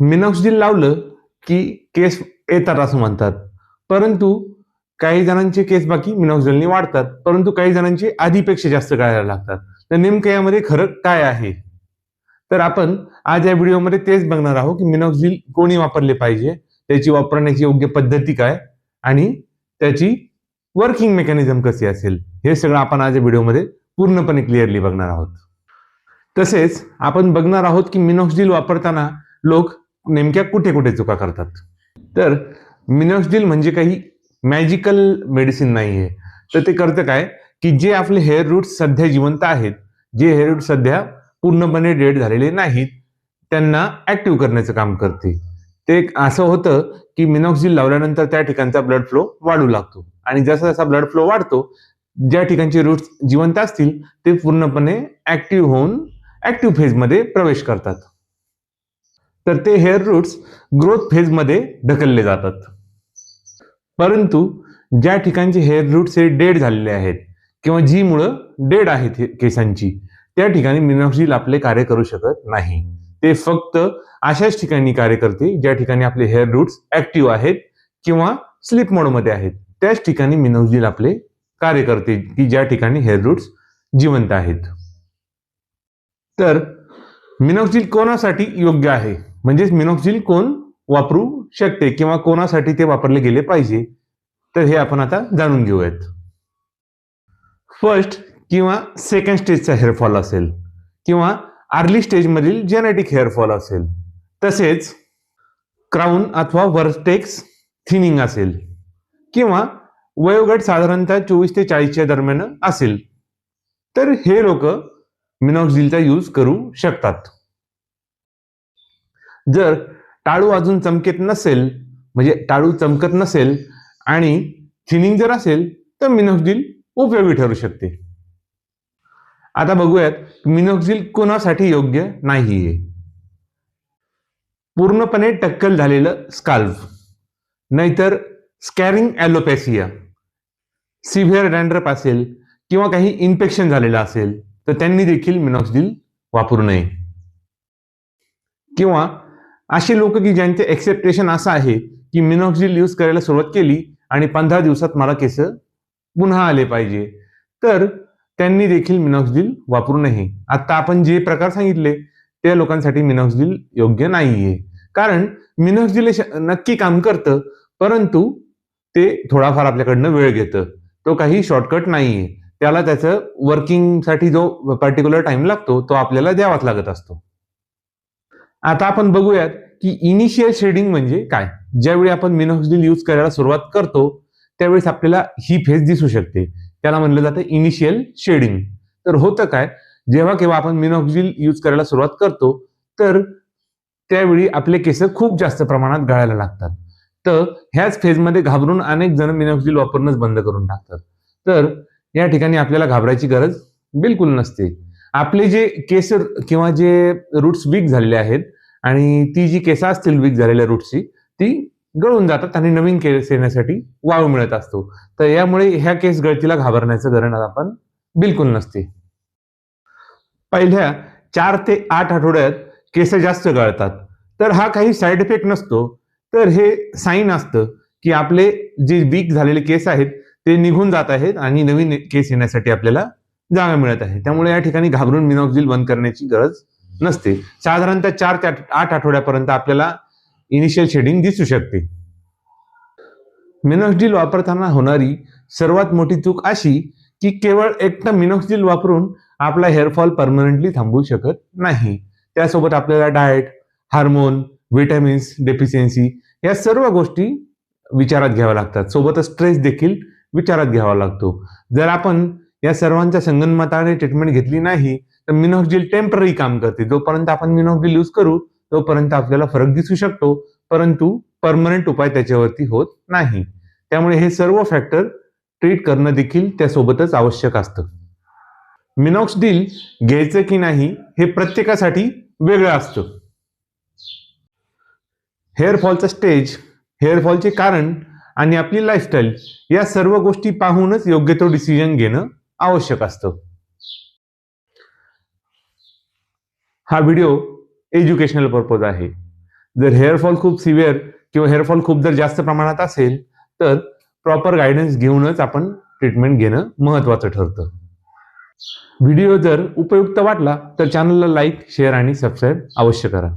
Minoxidil लावलं की केस येतात असं म्हणतात. परंतु काही जणांचे केस बाकी मिनॉक्सिडिलने वाढतात. परंतु काही जणांचे आधीपेक्षा जास्त काढायला लागतात. तर नेमकं यामध्ये खरं काय आहे? तर आपण आज या व्हिडिओमध्ये तेच बघणार आहोत की मिनॉक्सिडिल कोणी वापरले पाहिजे त्याची वापरण्याची योग्य पद्धती काय आणि त्याची वर्किंग मेकॅनिझम कशी असेल? हे सगळं आपण आज या व्हिडिओमध्ये पूर्णपणे क्लिअरली बघणार आहोत. तसेच आपण बघणार आहोत की मिनॉक्सिडिल वापरताना लोक नेमक्या कुठे कुठे चुका करतात? तर मिनॉक्सिडिल म्हणजे काही मॅजिकल मेडिसिन नाही आहे तर ते करतं काय? की जे आपले हेअर रूट्स सध्या जिवंत आहेत जे हेअर रूट सध्या पूर्णपणे डेड झालेले नाहीत त्यांना ऍक्टिव्ह करण्याचं काम करते. ते एक असं होतं की मिनॉक्सिल लावल्यानंतर त्या ठिकाणचा ब्लड फ्लो वाढू लागतो. आणि जसा जसा ब्लड फ्लो वाढतो ज्या ठिकाणचे रूट्स जिवंत असतील ते पूर्णपणे ऍक्टिव्ह होऊन ऍक्टिव्ह फेजमध्ये प्रवेश करतात. तर ते हेअर रूट्स ग्रोथ फेजमध्ये ढकलले जातात. परंतु ज्या ठिकाणचे हेअर रूट्स हे डेड झालेले आहेत किंवा जी मुळं डेड आहेत केसांची त्या ठिकाणी मिनॉक्सिल आपले कार्य करू शकत नाही. ते फक्त अशाच ठिकाणी कार्य करते ज्या ठिकाणी आपले हेअर रूट्स ऍक्टिव्ह आहेत किंवा स्लिप मोडमध्ये आहेत. त्याच ठिकाणी मिनॉक्सिल आपले कार्य करते की ज्या ठिकाणी हेअर रूट्स जिवंत आहेत. तर मिनॉक्झिल कोणासाठी योग्य आहे? म्हणजेच मिनॉक्झिल कोण वापरू शकते किंवा कोणासाठी ते वापरले गेले पाहिजे? तर हे आपण आता जाणून घेऊयात. फर्स्ट किंवा सेकंड स्टेजचा हेअरफॉल असेल किंवा अर्ली स्टेजमधील जेनेटिक हेअरफॉल असेल. तसेच क्राऊन अथवा वर्टेक्स थिनिंग असेल किंवा वयोगट साधारणतः चोवीस ते चाळीसच्या दरम्यान असेल. तर हे लोक मिनॉक्झिलचा यूज करू शकतात. जर टाळू अजून चमकेत नसेल म्हणजे टाळू चमकत नसेल आणि थिनिंग जर असेल तर मिनॉक्सिल उपयोगी ठरू शकते. आता बघूयात मिनॉक्झिल कोणासाठी योग्य नाहीये. पूर्णपणे टक्कल झालेलं स्काल्फ नाहीतर स्कॅरिंग ॲलोपॅसिया सिव्हिअर डँड्रप असेल किंवा काही इन्फेक्शन झालेलं असेल तर त्यांनी देखील मिनॉक्सिडिल वापरू नये. किंवा असे लोक की ज्यांचे एक्सेप्टेशन असं आहे की मिनॉक्सिडिल यूज करायला सुरुवात केली आणि पंधरा दिवसात मला केस पुन्हा आले पाहिजे तर त्यांनी देखील मिनॉक्सिडिल वापरू नये. आता आपण जे प्रकार सांगितले त्या लोकांसाठी मिनॉक्सिडिल योग्य नाहीये. कारण मिनॉक्सिडिल नक्की काम करतं परंतु ते थोडाफार आपल्याकडनं वेळ घेतं. तो काही शॉर्टकट नाहीये. त्याला त्याचं वर्किंगसाठी जो पर्टिक्युलर टाइम लागतो तो आपल्याला द्यावाच लागत असतो. आता आपण बघूयात की इनिशियल शेडिंग म्हणजे काय? ज्यावेळी आपण मिनोक्सिडिल यूज करायला सुरुवात करतो त्यावेळेस आपल्याला ही फेज दिसू शकते. त्याला म्हणलं जातं इनिशियल शेडिंग तर होतं काय? जेव्हा केव्हा आपण मिनोक्सिडिल यूज करायला सुरुवात करतो तर त्यावेळी आपले केस खूप जास्त प्रमाणात गळायला लागतात. तर ह्याच फेजमध्ये घाबरून अनेक जण मिनोक्सिडिल वापरणंच बंद करून टाकतात. तर या ठिकाणी आपल्याला घाबरायची गरज बिलकुल नसते. आपले जे केस किंवा जे रूट्स वीक झालेले आहेत आणि ती जी केस असतील वीक झालेल्या रूट्सची ती गळून जातात आणि नवीन केस येण्यासाठी वाव मिळत असतो. तर यामुळे ह्या केस गळतीला घाबरण्याचं गरज आपण बिलकुल नसते. पहिल्या चार ते आठ आठवड्यात केस जास्त गळतात. तर हा काही साईड इफेक्ट नसतो. तर हे साईन असतं की आपले जे वीक झालेले केस आहेत ते निघून जात आहेत आणि नवीन केस येण्यासाठी आपल्याला जागा मिळत आहे. त्यामुळे या ठिकाणी घाबरून मिनॉक्झिल बंद करण्याची गरज नसते. साधारणतः चार ते आठ आठवड्यापर्यंत आपल्याला इनिशियल शेडिंग दिसू शकते. मिनॉक्झिल वापरताना होणारी सर्वात मोठी चूक अशी की केवळ एकटा मिनॉक्झिल वापरून आपला हेअरफॉल परमनंटली थांबवू शकत नाही. त्यासोबत आपल्याला डाएट हार्मोन विटॅमिन्स डेफिशियन्सी या सर्व गोष्टी विचारात घ्याव्या लागतात. सोबतच स्ट्रेस देखील विचारात घ्यावा लागतो. जर आपण या सर्वांच्या संगनमताने ट्रीटमेंट घेतली नाही तर मिनॉक्झिल टेंपररी काम करते. जोपर्यंत आपण मिनॉक्झिल यूज करू तोपर्यंत आपल्याला फरक दिसू शकतो परंतु परमनंट उपाय त्याच्यावरती होत नाही. त्यामुळे हे सर्व फॅक्टर ट्रीट करणं देखील त्यासोबतच आवश्यक असतं. मिनॉक्स डील घ्यायचं की नाही हे प्रत्येकासाठी वेगळं असतं. हेअरफॉलचा स्टेज हेअरफॉलचे कारण आणि आपली लाईफस्टाईल या सर्व गोष्टी पाहूनच योग्य तो डिसिजन घेणं आवश्यक असतं. हा व्हिडिओ एज्युकेशनल पर्पज आहे. जर हेअरफॉल खूप सिव्हिअर किंवा हेअरफॉल खूप जर जास्त प्रमाणात असेल तर प्रॉपर गायडन्स घेऊनच आपण ट्रीटमेंट घेणं महत्त्वाचं ठरतं. व्हिडिओ जर उपयुक्त वाटला तर चॅनलला लाईक शेअर आणि सबस्क्राईब अवश्य करा.